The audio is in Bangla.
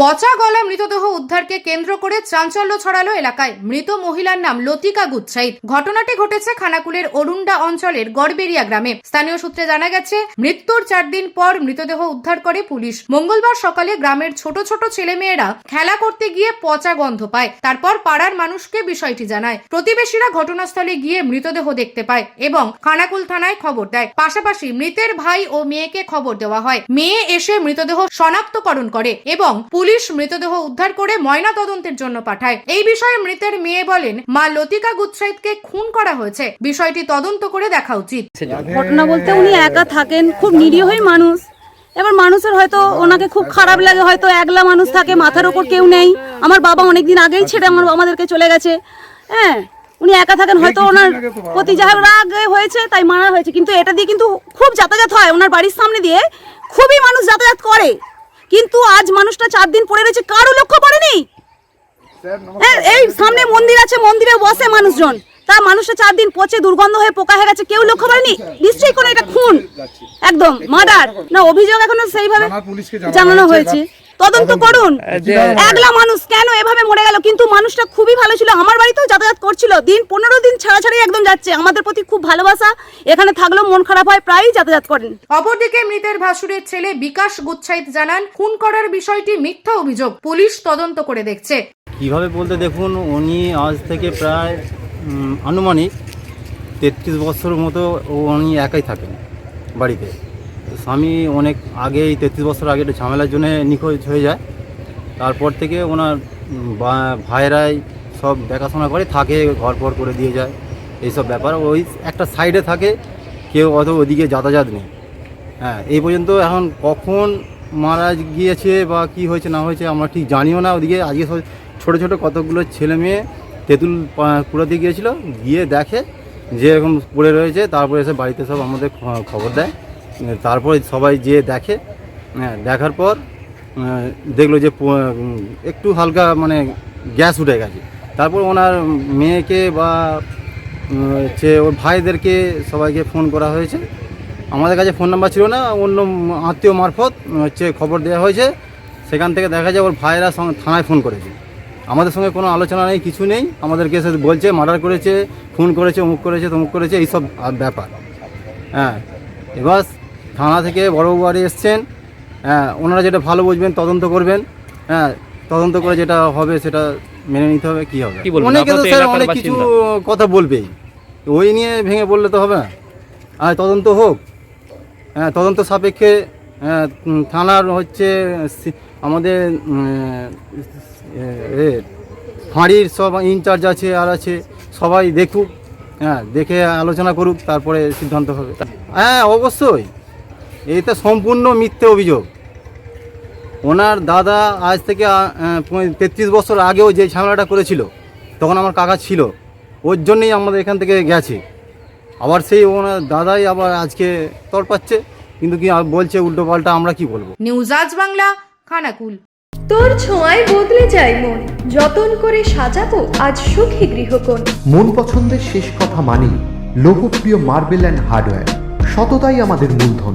পচা গলা মৃতদেহ উদ্ধারকে কেন্দ্র করে চাঞ্চল্য ছড়ালো এলাকায়। মৃত মহিলার নাম লতিকা গুচ্ছাইত। ঘটনাটি ঘটেছে খানাকুলের অরুন্ডা অঞ্চলের গড়বেরিয়া গ্রামে। স্থানীয় সূত্রে জানা গেছে, মৃত্যুর চার দিন পর মৃতদেহ উদ্ধার করে পুলিশ। মঙ্গলবার সকালে গ্রামের ছোট ছোট ছেলেমেয়েরা খেলা করতে গিয়ে পচা গন্ধ পায়। তারপর পাড়ার মানুষকে বিষয়টি জানায়। প্রতিবেশীরা ঘটনাস্থলে গিয়ে মৃতদেহ দেখতে পায় এবং খানাকুল থানায় খবর দেয়। পাশাপাশি মৃতের ভাই ও মেয়েকে খবর দেওয়া হয়। মেয়ে এসে মৃতদেহ শনাক্তকরণ করে এবং পুলিশ মৃতদেহ উদ্ধার করে ময়না তদন্তের জন্য পাঠায়। এই বিষয়ে মৃতের মেয়ে বলেন, মা লতিকা গুচ্ছাইতকে খুন করা হয়েছে। বিষয়টি তদন্ত করে দেখা উচিত। ঘটনা বলতে উনি একা থাকেন, খুব নিরীহই মানুষ। এবার মানুষের হয়তো ওনাকে খুব খারাপ লাগে, হয়তো একলা মানুষ থাকে, মাথার ওপর কেউ নেই। আমার বাবা অনেকদিন আগেই ছেড়ে আমার আমাদেরকে চলে গেছে। হ্যাঁ উনি একা থাকেন, হয়তো ওনার প্রতি যাহার রাগ হয়েছে, তাই মারা হয়েছে। কিন্তু এটা দিয়ে কিন্তু খুব যাতায়াত হয়। ওনার বাড়ির সামনে দিয়ে খুবই মানুষ যাতায়াত করে। কিন্তু আজ মানুষটা চার দিন পড়ে রয়েছে কারও লক্ষ্য পড়েনি হ্যাঁ এই সামনে মন্দির আছে মন্দিরে বসে মানুষজন। তা মানুষটা চার দিন পচে দুর্গন্ধ হয়ে পোকা হয়ে গেছে কেউ লক্ষ্য করেনি? নিশ্চয়ই কোনো এটা খুন। একদম মার্ডার। না অভিযোগ এখনও সেইভাবে জানানো হয়েছে তদন্ত করুন। একলা মানুষ কেন এভাবে মরে গেল? কিন্তু মানুষটা খুবই ভালো ছিল। আমার বাড়িতেও যাতায়াত করছিল। দিন পনেরো দিন ছাড়া ছাড়াই একদম যাচ্ছে। আমাদের প্রতি খুব ভালোবাসা। এখানে থাকলেও মন খারাপ হয় প্রায়ই যাতায়াত করেন। অপরদিকে মৃতের ভাসুরের ছেলে বিকাশ গুচ্ছাইত জানান খুন করার বিষয়টি মিথ্যা অভিযোগ। পুলিশ তদন্ত করে দেখছে। কীভাবে বলতে দেখুন উনি আজ থেকে প্রায় আনুমানিক তেত্রিশ বছর মতো উনি একাই থাকেন বাড়িতে। স্বামী অনেক আগেই তেত্রিশ বছর আগে একটা ঝামেলার জন্য নিখোঁজ হয়ে যায়। তারপর থেকে ওনার ভাইয়েরাই সব দেখাশোনা করে, থাকে, ঘর পর করে দিয়ে যায়। এইসব ব্যাপার। ওই একটা সাইডে থাকে, কেউ অত ওদিকে যাতায়াত নেই। হ্যাঁ এই পর্যন্ত এখন কখন মারা গিয়েছে বা কি হয়েছে, না হয়েছে, আমরা ঠিক জানিও না। ওদিকে আজকে সব ছোটো ছোটো কতগুলো ছেলে মেয়ে তেঁতুল কুড়াতে গিয়েছিল। গিয়ে দেখে যে এরকম পড়ে রয়েছে, তারপরে এসে বাড়িতে সব আমাদের খবর দেয়। তারপরে সবাই যেয়ে দেখে হ্যাঁ দেখার পর দেখল যে একটু হালকা মানে গ্যাস উঠে গেছে। তারপর ওনার মেয়েকে বা হচ্ছে ওর ভাইদেরকে সবাইকে ফোন করা হয়েছে। আমাদের কাছে ফোন নাম্বার ছিল না, অন্য আত্মীয় মারফত, হচ্ছে খবর দেওয়া হয়েছে। সেখান থেকে দেখা যায় ওর ভাইয়েরা সঙ্গে থানায় ফোন করেছে। আমাদের সঙ্গে কোনো আলোচনা নেই, কিছু নেই। আমাদেরকে এসে বলছে, মার্ডার করেছে ফোন করেছে, অমুক করেছে, তমুক করেছে, এইসব ব্যাপার। হ্যাঁ এবার থানা থেকে বড়বাবু বাড়ি এসছেন হ্যাঁ ওনারা যেটা ভালো বুঝবেন তদন্ত করবেন হ্যাঁ তদন্ত করে যেটা হবে সেটা মেনে নিতে হবে কি হবে? অনেকে তো স্যার অনেক কিছু কথা বলবেই। ওই নিয়ে ভেঙে বললে তো হবে না। আর তদন্ত হোক হ্যাঁ তদন্ত সাপেক্ষে হ্যাঁ, থানার হচ্ছে আমাদের ফাঁড়ির সব ইনচার্জ আছে আর আছে সবাই দেখুক হ্যাঁ দেখে আলোচনা করুক তারপরে সিদ্ধান্ত হবে। হ্যাঁ অবশ্যই। এটা সম্পূর্ণ মিথ্যে অভিযোগ। ওনার দাদা আজ থেকে তেত্রিশ বছর আগেও যে ঝামেলাটা করেছিল তখন আমার কাকা ছিল ওর জন্যই আমাদের এখান থেকে গেছে। আবার সেই ওনার দাদাই আবার আজকে তর পাচ্ছে কিন্তু কি বলছে উল্টো পাল্টা আমরা কি বলব? নিউজ আজ বাংলা খানাকুল। তোর ছোঁয়ায় বদলে যায় মন যতন করে সাজাবো আজ সুখী গৃহকোণ। মন পছন্দের শেষ কথা Mani Lokpriya marble and hardware সততাই আমাদের মূলধন।